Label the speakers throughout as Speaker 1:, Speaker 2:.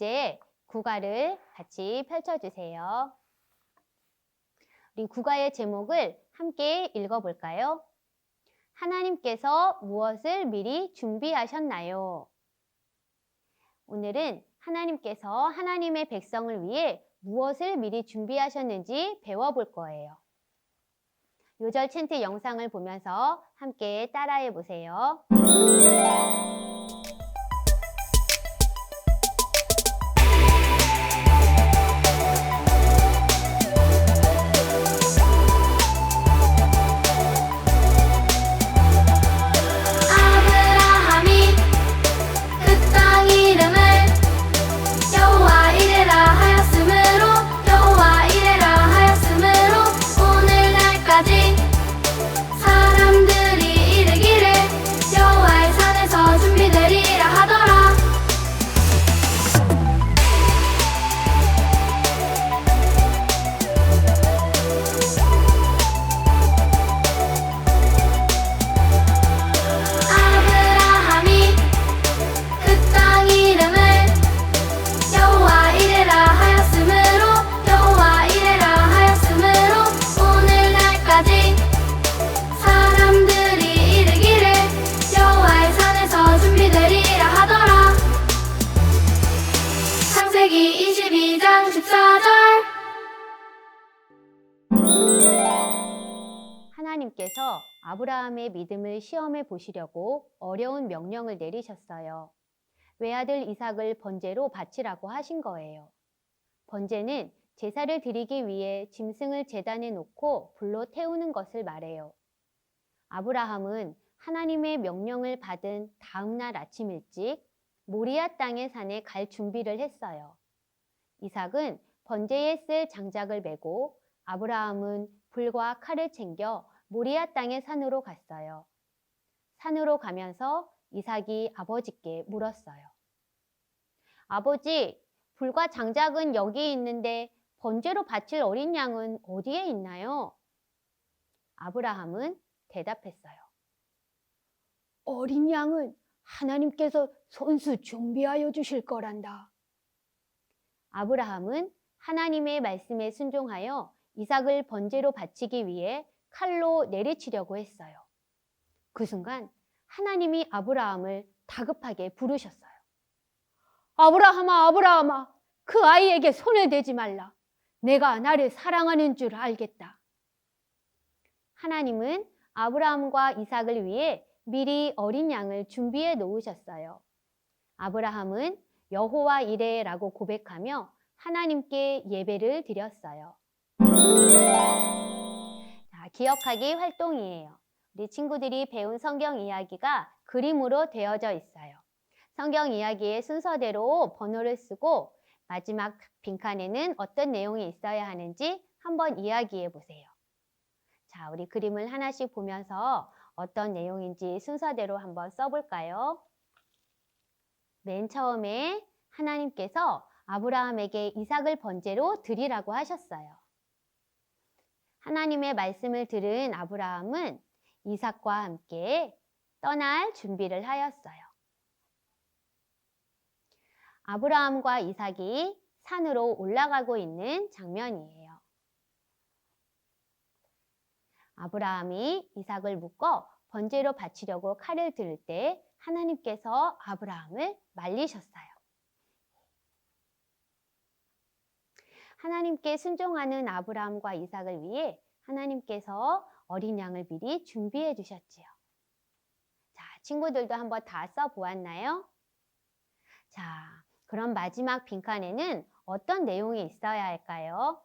Speaker 1: 이제 국가를 같이 펼쳐주세요. 우리 국가의 제목을 함께 읽어볼까요? 하나님께서 무엇을 미리 준비하셨나요? 오늘은 하나님께서 하나님의 백성을 위해 무엇을 미리 준비하셨는지 배워볼 거예요. 요절 챈트 영상을 보면서 함께 따라해 보세요. 하나님께서 아브라함의 믿음을 시험해 보시려고 어려운 명령을 내리셨어요. 외아들 이삭을 번제로 바치라고 하신 거예요. 번제는 제사를 드리기 위해 짐승을 제단에 놓고 불로 태우는 것을 말해요. 아브라함은 하나님의 명령을 받은 다음 날 아침 일찍 모리아 땅의 산에 갈 준비를 했어요. 이삭은 번제에 쓸 장작을 메고 아브라함은 불과 칼을 챙겨 모리아 땅의 산으로 갔어요. 산으로 가면서 이삭이 아버지께 물었어요. 아버지, 불과 장작은 여기 있는데 번제로 바칠 어린 양은 어디에 있나요? 아브라함은 대답했어요.
Speaker 2: 어린 양은 하나님께서 손수 준비하여 주실 거란다.
Speaker 1: 아브라함은 하나님의 말씀에 순종하여 이삭을 번제로 바치기 위해 칼로 내리치려고 했어요. 그 순간 하나님이 아브라함을 다급하게 부르셨어요.
Speaker 2: 아브라함아, 아브라함아, 그 아이에게 손을 대지 말라. 내가 나를 사랑하는 줄 알겠다.
Speaker 1: 하나님은 아브라함과 이삭을 위해 미리 어린 양을 준비해 놓으셨어요. 아브라함은 여호와 이레라고 고백하며 하나님께 예배를 드렸어요. 자, 기억하기 활동이에요. 우리 친구들이 배운 성경 이야기가 그림으로 되어져 있어요. 성경 이야기의 순서대로 번호를 쓰고 마지막 빈칸에는 어떤 내용이 있어야 하는지 한번 이야기해 보세요. 자, 우리 그림을 하나씩 보면서 어떤 내용인지 순서대로 한번 써볼까요? 맨 처음에 하나님께서 아브라함에게 이삭을 번제로 드리라고 하셨어요. 하나님의 말씀을 들은 아브라함은 이삭과 함께 떠날 준비를 하였어요. 아브라함과 이삭이 산으로 올라가고 있는 장면이에요. 아브라함이 이삭을 묶어 번제로 바치려고 칼을 들때 하나님께서 아브라함을 말리셨어요. 하나님께 순종하는 아브라함과 이삭을 위해 하나님께서 어린 양을 미리 준비해 주셨지요. 자, 친구들도 한번 다 써보았나요? 자, 그럼 마지막 빈칸에는 어떤 내용이 있어야 할까요?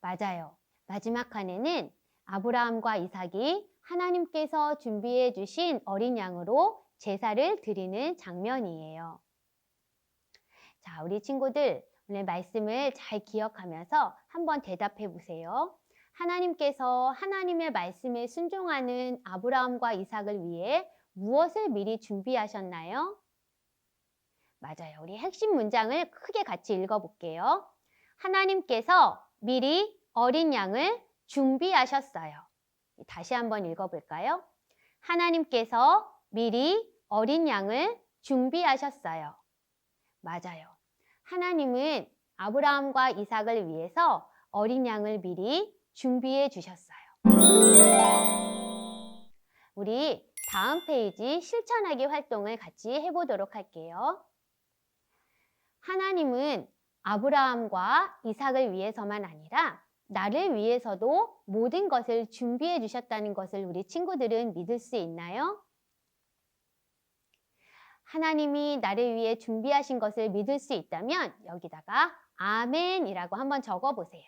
Speaker 1: 맞아요. 마지막 칸에는 아브라함과 이삭이 하나님께서 준비해 주신 어린 양으로 제사를 드리는 장면이에요. 자, 우리 친구들 오늘 말씀을 잘 기억하면서 한번 대답해 보세요. 하나님께서 하나님의 말씀에 순종하는 아브라함과 이삭을 위해 무엇을 미리 준비하셨나요? 맞아요. 우리 핵심 문장을 크게 같이 읽어볼게요. 하나님께서 미리 어린 양을 준비하셨어요. 다시 한번 읽어볼까요? 하나님께서 미리 어린 양을 준비하셨어요. 맞아요. 하나님은 아브라함과 이삭을 위해서 어린 양을 미리 준비해 주셨어요. 우리 다음 페이지 실천하기 활동을 같이 해보도록 할게요. 하나님은 아브라함과 이삭을 위해서만 아니라 나를 위해서도 모든 것을 준비해 주셨다는 것을 우리 친구들은 믿을 수 있나요? 하나님이 나를 위해 준비하신 것을 믿을 수 있다면 여기다가 아멘이라고 한번 적어 보세요.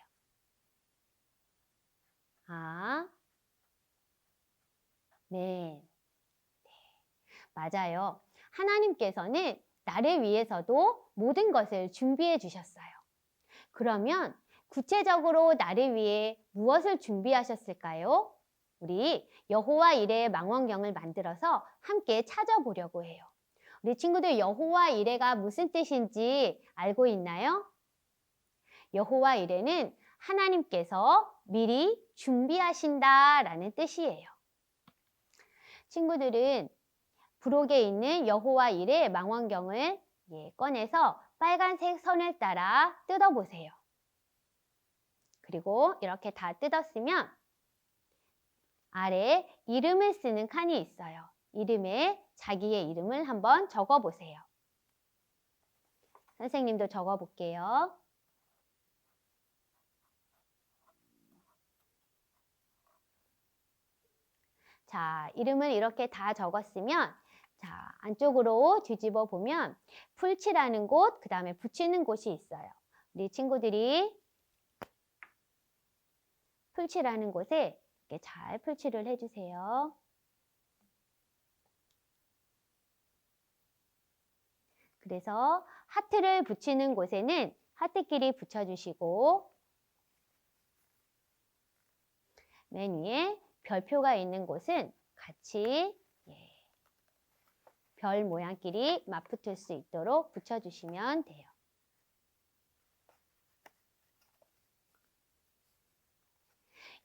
Speaker 1: 아, 네. 네. 맞아요. 하나님께서는 나를 위해서도 모든 것을 준비해 주셨어요. 그러면 구체적으로 나를 위해 무엇을 준비하셨을까요? 우리 여호와 이레의 망원경을 만들어서 함께 찾아보려고 해요. 우리 친구들 여호와 이레가 무슨 뜻인지 알고 있나요? 여호와 이레는 하나님께서 미리 준비하신다 라는 뜻이에요. 친구들은 부록에 있는 여호와 이레 망원경을 예, 꺼내서 빨간색 선을 따라 뜯어보세요. 그리고 이렇게 다 뜯었으면 아래 이름을 쓰는 칸이 있어요. 이름에 자기의 이름을 한번 적어 보세요. 선생님도 적어 볼게요. 자, 이름을 이렇게 다 적었으면 자, 안쪽으로 뒤집어 보면 풀칠하는 곳, 그 다음에 붙이는 곳이 있어요. 우리 친구들이 풀칠하는 곳에 이렇게 잘 풀칠을 해 주세요. 그래서 하트를 붙이는 곳에는 하트끼리 붙여주시고 맨 위에 별표가 있는 곳은 같이 예, 별 모양끼리 맞붙을 수 있도록 붙여주시면 돼요.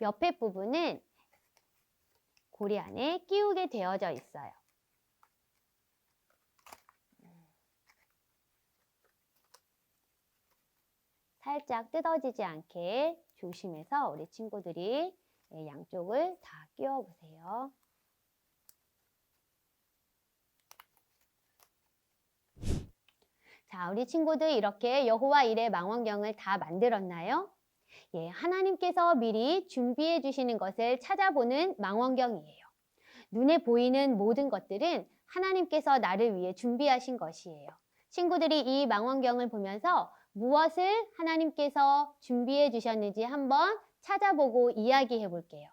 Speaker 1: 옆에 부분은 고리 안에 끼우게 되어져 있어요. 살짝 뜯어지지 않게 조심해서 우리 친구들이 예, 양쪽을 다 끼워 보세요. 자, 우리 친구들 이렇게 여호와 일의 망원경을 다 만들었나요? 예, 하나님께서 미리 준비해 주시는 것을 찾아보는 망원경이에요. 눈에 보이는 모든 것들은 하나님께서 나를 위해 준비하신 것이에요. 친구들이 이 망원경을 보면서 무엇을 하나님께서 준비해 주셨는지 한번 찾아보고 이야기해 볼게요.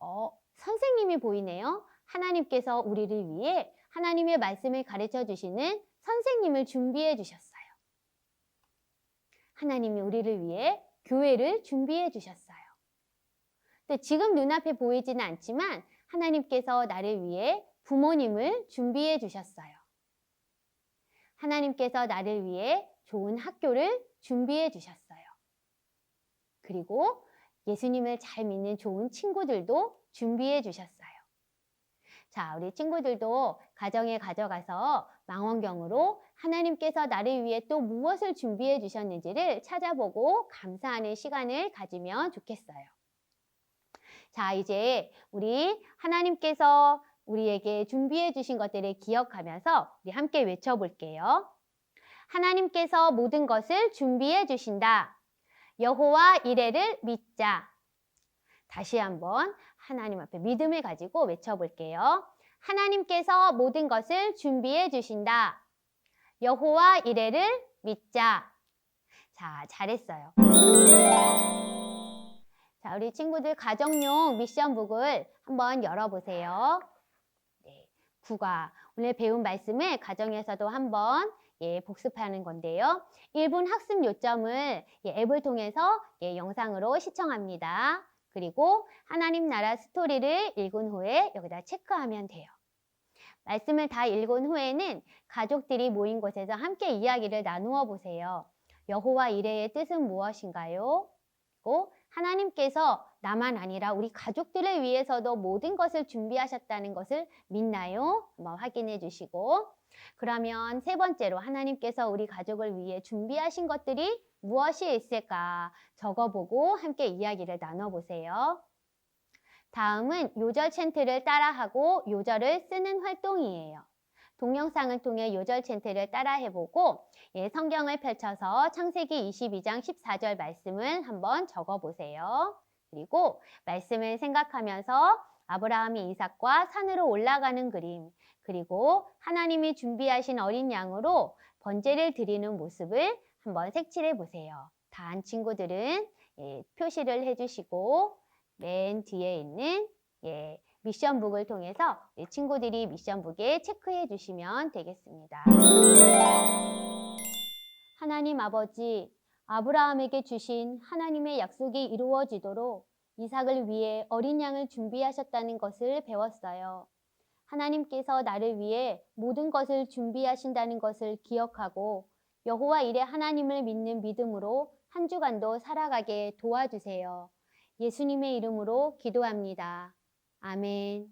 Speaker 1: 어, 선생님이 보이네요. 하나님께서 우리를 위해 하나님의 말씀을 가르쳐 주시는 선생님을 준비해 주셨어요. 하나님이 우리를 위해 교회를 준비해 주셨어요. 근데 지금 눈앞에 보이지는 않지만 하나님께서 나를 위해 부모님을 준비해 주셨어요. 하나님께서 나를 위해 좋은 학교를 준비해 주셨어요. 그리고 예수님을 잘 믿는 좋은 친구들도 준비해 주셨어요. 자, 우리 친구들도 가정에 가져가서 망원경으로 하나님께서 나를 위해 또 무엇을 준비해 주셨는지를 찾아보고 감사하는 시간을 가지면 좋겠어요. 자, 이제 우리 하나님께서 우리에게 준비해 주신 것들을 기억하면서 우리 함께 외쳐볼게요. 하나님께서 모든 것을 준비해 주신다. 여호와 이레를 믿자. 다시 한번 하나님 앞에 믿음을 가지고 외쳐볼게요. 하나님께서 모든 것을 준비해 주신다. 여호와 이레를 믿자. 자, 잘했어요. 자, 우리 친구들 가정용 미션북을 한번 열어보세요. 네, 국어. 오늘 배운 말씀을 가정에서도 한번 예, 복습하는 건데요. 1분 학습 요점을 예, 앱을 통해서 예, 영상으로 시청합니다. 그리고 하나님 나라 스토리를 읽은 후에 여기다 체크하면 돼요. 말씀을 다 읽은 후에는 가족들이 모인 곳에서 함께 이야기를 나누어 보세요. 여호와 이레의 뜻은 무엇인가요? 그리고 하나님께서 나만 아니라 우리 가족들을 위해서도 모든 것을 준비하셨다는 것을 믿나요? 한번 확인해 주시고 그러면 세 번째로 하나님께서 우리 가족을 위해 준비하신 것들이 무엇이 있을까 적어보고 함께 이야기를 나눠보세요. 다음은 요절 챈트를 따라하고 요절을 쓰는 활동이에요. 동영상을 통해 요절 챈트를 따라해보고 예, 성경을 펼쳐서 창세기 22장 14절 말씀을 한번 적어보세요. 그리고 말씀을 생각하면서 아브라함이 이삭과 산으로 올라가는 그림, 그리고 하나님이 준비하신 어린 양으로 번제를 드리는 모습을 한번 색칠해 보세요. 다 한 친구들은 예, 표시를 해주시고 맨 뒤에 있는 예, 미션북을 통해서 예, 친구들이 미션북에 체크해 주시면 되겠습니다. 하나님 아버지, 아브라함에게 주신 하나님의 약속이 이루어지도록 이삭을 위해 어린 양을 준비하셨다는 것을 배웠어요. 하나님께서 나를 위해 모든 것을 준비하신다는 것을 기억하고 여호와 일의 하나님을 믿는 믿음으로 한 주간도 살아가게 도와주세요. 예수님의 이름으로 기도합니다. 아멘.